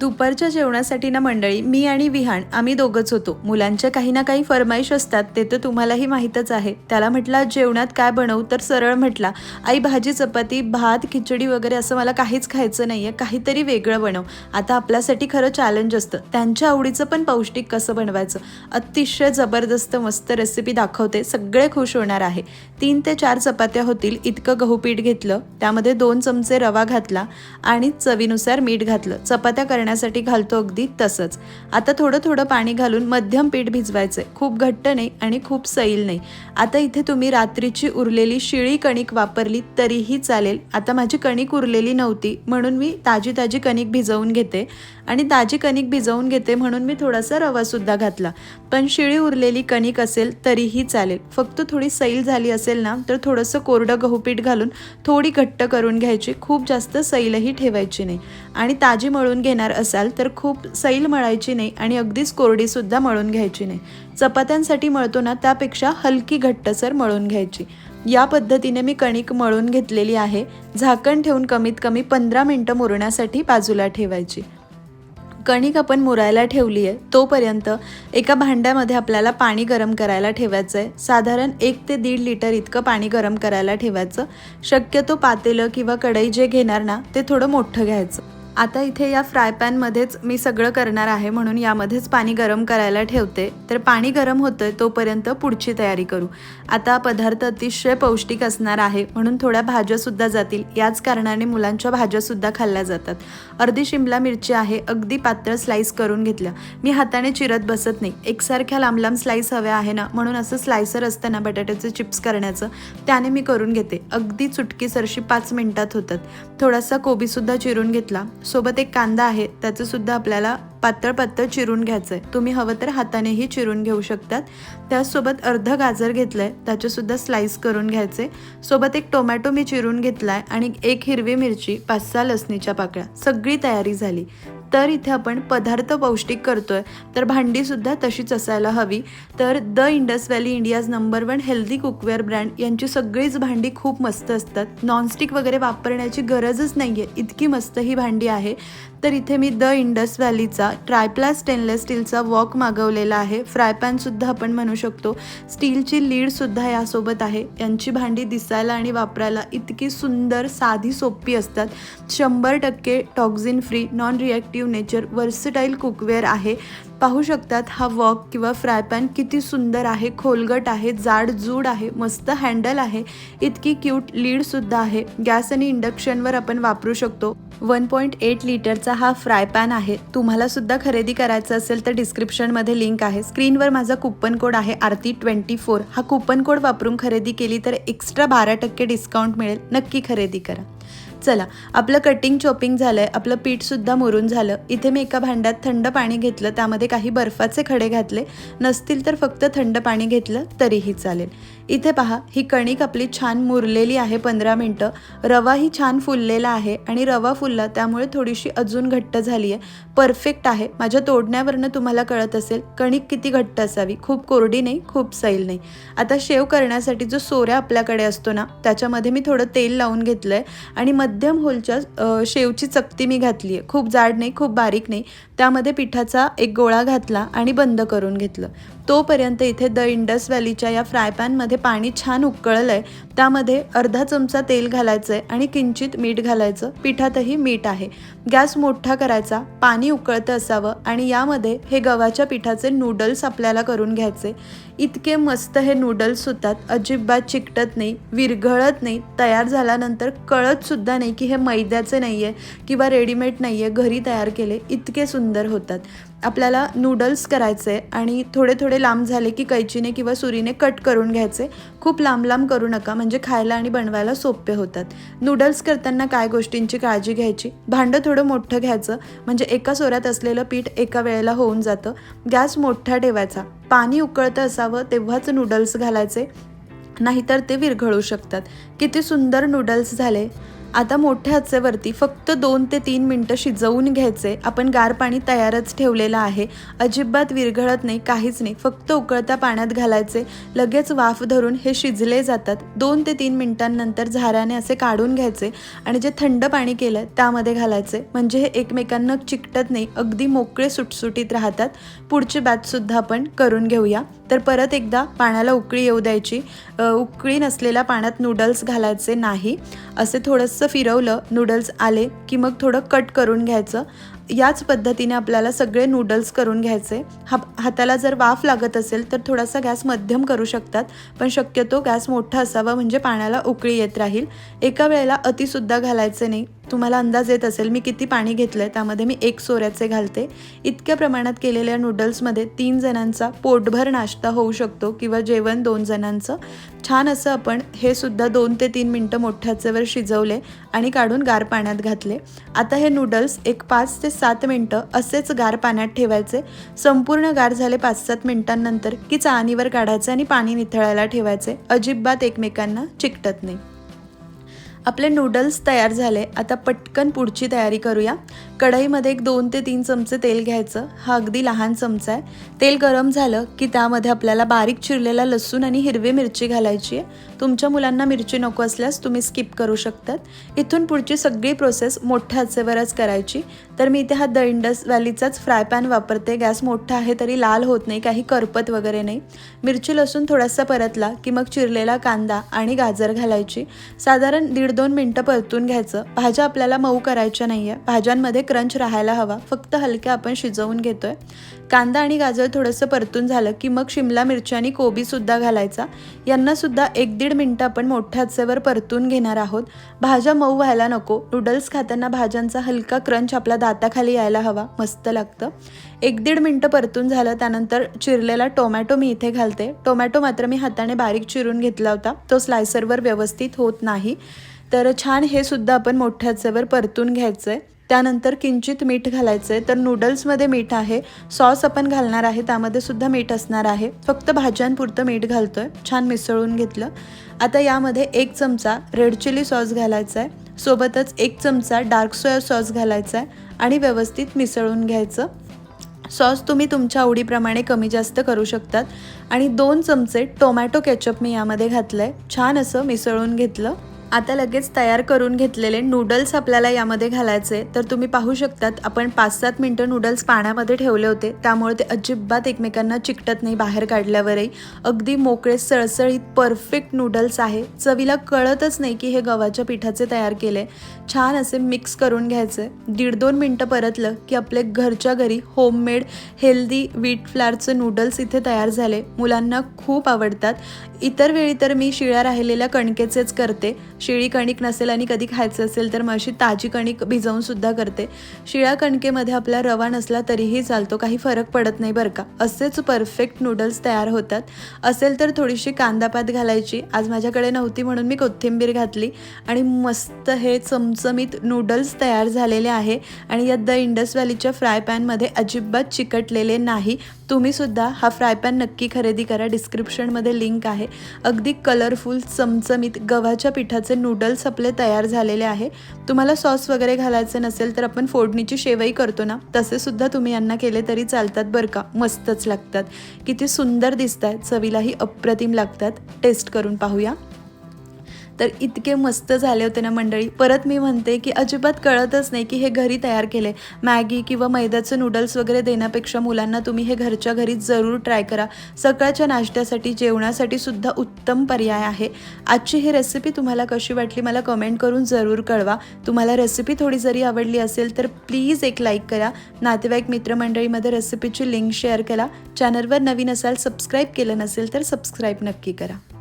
दुपारच्या जेवणासाठी ना मंडळी मी आणि विहान आम्ही दोघंच होतो. मुलांच्या काही ना काही फरमाईश असतात ते तर तुम्हालाही माहीतच आहे. त्याला म्हटलं जेवणात काय बनवू? तर सरळ म्हटला आई भाजी चपाती भात खिचडी वगैरे असं मला काहीच खायचं नाही आहे काहीतरी वेगळं बनव. आता आपल्यासाठी खरं चॅलेंज असतं. त्यांच्या आवडीचं पण पौष्टिक कसं बनवायचं? अतिशय जबरदस्त मस्त रेसिपी दाखवते सगळे खुश होणार आहे. तीन ते चार चपात्या होतील इतकं गहू पीठ घेतलं त्यामध्ये दोन चमचे रवा घातला आणि चवीनुसार मीठ घातलं. चपात्या करण्यासाठी घालतो अगदी तसंच. आता थोडं थोडं पाणी घालून मध्यम पीठ भिजवायचं आहे खूप घट्ट नाही आणि खूप सैल नाही. आता इथे तुम्ही रात्रीची उरलेली शिळी कणिक वापरली तरीही चालेल. आता माझी कणिक उरलेली नव्हती म्हणून मी ताजी ताजी कणिक भिजवून घेते. आणि ताजी कणिक भिजवून घेते म्हणून मी थोडासा रवासुद्धा घातला. पण शिळी उरलेली कणिक असेल तरीही चालेल. फक्त थोडी सैल झाली असेल ना तर थोडंसं कोरडं गहूपीठ घालून थोडी घट्ट करून घ्यायची. खूप जास्त सैलही ठेवायची नाही. आणि ताजी मळून घेणार असाल तर खूप सैल मळायची नाही आणि अगदीच कोरडीसुद्धा मळून घ्यायची नाही. चपात्यांसाठी मळतो ना त्यापेक्षा हलकी घट्टसर मळून घ्यायची. या पद्धतीने मी कणिक मळून घेतलेली आहे. झाकण ठेवून कमीत कमी पंधरा मिनटं मुरण्यासाठी बाजूला ठेवायची. कणिक आपण मुरायला ठेवली आहे तोपर्यंत एका भांड्यामध्ये आपल्याला पाणी गरम करायला ठेवायचं आहे साधारण एक ते दीड लिटर इतकं पाणी गरम करायला ठेवायचं. शक्यतो पातेलं किंवा कढई जे घेणार ना ते थोडं मोठं घ्यायचं. आता इथे या फ्राय पॅनमध्येच मी सगळं करणार आहे म्हणून यामध्येच पाणी गरम करायला ठेवते. तर पाणी गरम होतंय तोपर्यंत पुढची तयारी करू. आता पदार्थ अतिशय पौष्टिक असणार आहे म्हणून थोड्या भाज्यासुद्धा जातील. याच कारणाने मुलांच्या भाज्यासुद्धा खाल्ल्या जातात. अर्धी शिमला मिरची आहे अगदी पातळ स्लाईस करून घेतल्या. मी हाताने चिरत बसत नाही. एकसारख्या लांब लांब स्लाईस हव्या आहे ना? म्हणून असं स्लायसर असतं ना बटाट्याचे चिप्स करण्याचं त्याने मी करून घेते. अगदी चुटकी सरशी पाच मिनिटात होतात. थोडासा कोबीसुद्धा चिरून घेतला. सोबत एक कांदा आहे त्याचं सुद्धा आपल्याला पातळ पातळ चिरून घ्यायचं आहे तुम्ही हवं तर हातानेही चिरून घेऊ शकतात. त्याचसोबत अर्ध गाजर घेतलं आहे त्याचेसुद्धा स्लाईस करून घ्यायचे सोबत एक टोमॅटो मी चिरून घेतला आहे आणि एक हिरवी मिरची पाच सहा लसणीच्या पाकळ्या. सगळी तयारी झाली. तर इथे आपण पदार्थ पौष्टिक करतोय. तर भांडीसुद्धा तशीच असायला हवी. तर the Indus valley India's number one healthy cookware brand यांची सगळीच भांडी खूप मस्त असतात. नॉनस्टिक वगैरे वापरण्याची गरजच नाही आहे इतकी मस्त ही भांडी आहे. तर इथे मी द इंडस व्हॅलीचा ट्रायप्ला स्टेनलेस स्टीलचा वॉक मागवलेला आहे. फ्राय पॅनसुद्धा आपण म्हणू शकतो. स्टीलची लीडसुद्धा यासोबत आहे. यांची भांडी दिसायला आणि वापरायला इतकी सुंदर साधी सोपी असतात. शंभर टक्के toxin free non reactive nature versatile cookware आहे. पाहू शकतात हा वॉक किंवा फ्राय पॅन किती सुंदर आहे खोलगट आहे जाड जूड आहे मस्त हँडल आहे इतकी क्यूट लीडसुद्धा आहे. गॅस आणि इंडक्शनवर आपण वापरू शकतो. वन पॉईंट एट लिटरचा हा फ्राय पॅन आहे. तुम्हाला सुद्धा खरेदी करायचं असेल तर डिस्क्रिप्शनमध्ये लिंक आहे. स्क्रीनवर माझा कुपन कोड आहे आरती ट्वेंटी फोर. हा कुपन कोड वापरून खरेदी केली तर एक्स्ट्रा बारा टक्के डिस्काउंट मिळेल. नक्की खरेदी करा. चला आपलं कटिंग चॉपिंग झालं आहे आपलं पीठसुद्धा मुरून झालं. इथे मी एका भांड्यात थंड पाणी घेतलं त्यामध्ये काही बर्फाचे खडे घातले. नसतील तर फक्त थंड पाणी घेतलं तरीही चालेल. इथे पहा ही कणिक आपली छान मुरलेली आहे पंधरा मिनटं. रवाही छान फुललेला आहे आणि रवा फुलला त्यामुळे थोडीशी अजून घट्ट झाली आहे. परफेक्ट आहे. माझ्या तोडण्यावरनं तुम्हाला कळत असेल कणिक किती घट्ट असावी. खूप कोरडी नाही खूप सैल नाही. आता शेव करण्यासाठी जो सोऱ्या आपल्याकडे असतो ना त्याच्यामध्ये मी थोडं तेल लावून घेतलं आहे आणि मध्यम होलच्या शेवची चकती मी घातली आहे. खूप जाड नाही खूप बारीक नाही. त्यामध्ये पिठाचा एक गोळा घातला आणि बंद करून घेतलं. तोपर्यंत इथे द इंडस व्हॅलीच्या या फ्राय पॅनमध्ये पाणी छान उकळलं आहे त्यामध्ये अर्धा चमचा तेल घालायचं आहे आणि किंचित मीठ घालायचं. पिठातही मीठ आहे. गॅस मोठा करायचा पाणी उकळतं असावं आणि यामध्ये हे गव्हाच्या पिठाचे नूडल्स आपल्याला करून घ्यायचे. इतके मस्त हे नूडल्स होतात अजिबात चिकटत नाही विरघळत नाही. तयार झाल्यानंतर कळतसुद्धा नाही की हे मैद्याचे नाही आहे किंवा रेडीमेड नाही आहे घरी तयार केले इतके सुंदर होतात. आपल्याला नूडल्स करायचे आणि थोडे थोडे लांब झाले की कैचीने किंवा सुरीने कट करून घ्यायचे. खूप लांब लांब करू नका म्हणजे खायला आणि बनवायला सोपे होतात. नूडल्स करताना काय गोष्टींची काळजी घ्यायची? भांडं थोडं मोठं घ्यायचं म्हणजे एका सोऱ्यात असलेलं पीठ एका वेळेला होऊन जातं. गॅस मोठा ठेवायचा. पाणी उकळतं असावं तेव्हाच नूडल्स घालायचे नाहीतर ते विरघळू शकतात. किती सुंदर नूडल्स झाले. आता मोठ्या आचेवरती फक्त दोन ते तीन मिनटं शिजवून घ्यायचे. आपण गार पाणी तयारच ठेवलेलं आहे. अजिबात विरघळत नाही काहीच नाही. फक्त उकळत्या पाण्यात घालायचे. लगेच वाफ धरून हे शिजले जातात. दोन ते तीन मिनिटांनंतर झाऱ्याने असे काढून घ्यायचे आणि जे थंड पाणी केलं त्यामध्ये घालायचे. म्हणजे हे एकमेकांना चिकटत नाही अगदी मोकळे सुटसुटीत राहतात. पुढची बॅचसुद्धा आपण करून घेऊया. तर परत एकदा पाण्याला उकळी येऊ द्यायची. उकळी नसलेल्या पाण्यात नूडल्स घालायचे नाही. असे थोडंसं फिरवलं नूडल्स आले की मग थोडं कट करून घ्यायचं. याच पद्धतीने आपल्याला सगळे नूडल्स करून घ्यायचे. हा हाताला जर वाफ लागत असेल तर थोडासा गॅस मध्यम करू शकतात पण शक्यतो गॅस मोठा असावा म्हणजे पाण्याला उकळी येत राहील. एका वेळेला अतिसुद्धा घालायचे नाही. तुम्हाला अंदाज येत असेल मी किती पाणी घेतलं आहे त्यामध्ये मी एक सोऱ्याचे घालते. इतक्या प्रमाणात केलेल्या नूडल्समध्ये तीन जणांचा पोटभर नाश्ता होऊ शकतो किंवा जेवण दोन जणांचं. छान असं आपण हे सुद्धा दोन ते तीन मिनटं मोठ्याचेवर शिजवले आणि काढून गार पाण्यात घातले. आता हे नूडल्स एक पाच ते सात मिनटं असेच गार पाण्यात ठेवायचे. संपूर्ण गार झाले पाच सात मिनिटांनंतर की चाळणीवर काढायचे आणि पाणी निथळायला ठेवायचे. अजिबात एकमेकांना चिकटत नाही. आपले नूडल्स तयार झाले. आता पटकन पुढची तयारी करूया. कढईमध्ये एक दोन ते तीन चमचे तेल घ्यायचं. हा अगदी लहान चमचा आहे. तेल गरम झालं की त्यामध्ये आपल्याला बारीक चिरलेला लसूण आणि हिरवी मिरची घालायची आहे. तुमच्या मुलांना मिरची नको असल्यास तुम्ही स्किप करू शकतात. इथून पुढची सगळी प्रोसेस मोठ्या आचेवरच करायची. तर मी इथे हा द इंडस व्हॅलीचाच फ्राय पॅन वापरते. गॅस मोठा आहे तरी लाल होत नाही काही करपत वगैरे नाही. मिरची लसूण थोडासा परतला की मग चिरलेला कांदा आणि गाजर घालायची. साधारण दीड दोन मिनटं परतून घ्यायचं. भाज्या आपल्याला मऊ करायच्या नाही आहे भाज्यांमध्ये क्रंच राहायला हवा. फक्त हलक्या आपण शिजवून घेतोय. कांदा आणि गाजर थोडंसं परतून झालं की मग शिमला मिरची आणि कोबीसुद्धा घालायचा. यांनासुद्धा एक दीड मिनटं आपण मोठ्या आचेवर परतून घेणार आहोत. भाज्या मऊ व्हायला नको. नूडल्स खाताना भाज्यांचा हलका क्रंच आपल्या दाताखाली यायला हवा. मस्त लागतं. एक दीड मिनटं परतून झालं त्यानंतर चिरलेला टोमॅटो मी इथे घालते. टोमॅटो मात्र मी हाताने बारीक चिरून घेतला होता. तो स्लायसरवर व्यवस्थित होत नाही. तर छान हे सुद्धा आपण मोठ्या आचेवर परतून घ्यायचं आहे त्यानंतर किंचित मीठ घालायचं आहे तर नूडल्समध्ये मीठ आहे. सॉस आपण घालणार आहे. त्यामध्ये सुद्धा मीठ असणार आहे. फक्त भाज्यांपुरतं मीठ घालतो आहे छान मिसळून घेतलं. आता यामध्ये एक चमचा रेड चिली सॉस घालायचा आहे सोबतच एक चमचा डार्क सोया सॉस घालायचा आहे आणि व्यवस्थित मिसळून घ्यायचं. सॉस तुम्ही तुमच्या आवडीप्रमाणे कमी जास्त करू शकतात. आणि दोन चमचे टोमॅटो केचप मी यामध्ये घातलं आहे छान असं मिसळून घेतलं. आता लगेच तयार करून घेतलेले नूडल्स आपल्याला यामध्ये घालायचे. तर तुम्ही पाहू शकतात आपण पाच सात मिनटं नूडल्स पाण्यामध्ये ठेवले होते. त्यामुळे ते अजिबात एकमेकांना चिकटत नाही बाहेर काढल्यावरही. अगदी मोकळे सळसळीत परफेक्ट नूडल्स आहे. चवीला कळतच नाही की हे गव्हाच्या पिठाचे तयार केले. छान असे मिक्स करून घ्यायचे. दीड दोन मिनटं परतलं की आपले घरच्या घरी होममेड हेल्दी व्हीट फ्लारचे नूडल्स इथे तयार झाले. मुलांना खूप आवडतात. इतर वेळी तर मी शिळ्या राहिलेल्या कणकेचेच करते. शिळी कणिक नसेल आणि कधी खायचं असेल तर मग अशी ताजी कणिक भिजवून सुद्धा करते. शिळ्या कणकेमध्ये आपला रवा नसला तरीही चालतो काही फरक पडत नाही बरं का. असेच परफेक्ट नूडल्स तयार होतात. असेल तर थोडीशी कांदापात घालायची. आज माझ्याकडे नव्हती म्हणून मी कोथिंबीर घातली आणि मस्त हे चमचमीत नूडल्स तयार झालेले आहे आणि या द इंडस व्हॅलीच्या फ्राय पॅनमध्ये अजिबात चिकटलेले नाही. तुम्हीसुद्धा हा फ्राय पॅन नक्की खरेदी करा. डिस्क्रिप्शनमध्ये लिंक आहे. अगदी कलरफुल चमचमीत गव्हाच्या पिठात नूडल्स आपले तयार झालेले आहे. तुम्हाला सॉस वगैरे घालायचे नसेल तर आपण फोडणीची शेवई करतो ना. तसे सुद्धा तुम्ही यांना केले तरी चालतात बरं का. मस्तच लागतात. किती सुंदर दिसत आहेत चवीलाही अप्रतिम लागतात. टेस्ट करून पाहूया. तर इतके मस्त झाले होते ना मंडळी. परत मी म्हणते की अजिबात कळतच नाही की हे घरी तयार केले मॅगी किंवा मैद्याचे नूडल्स वगैरे देण्यापेक्षा मुलांना तुम्ही हे घरच्या घरी जरूर ट्राय करा. सकाळच्या नाश्त्यासाठी जेवणासाठी सुद्धा उत्तम पर्याय आहे. आजची ही रेसिपी तुम्हाला कशी वाटली मला कमेंट करून जरूर कळवा. तुम्हाला रेसिपी थोडी जरी आवडली असेल तर प्लीज एक लाईक करा. नातेवाईक मित्रमंडळीमध्ये रेसिपीची लिंक शेअर करा. चॅनलवर नवीन असाल सबस्क्राईब केलं नसेल तर सबस्क्राईब नक्की करा.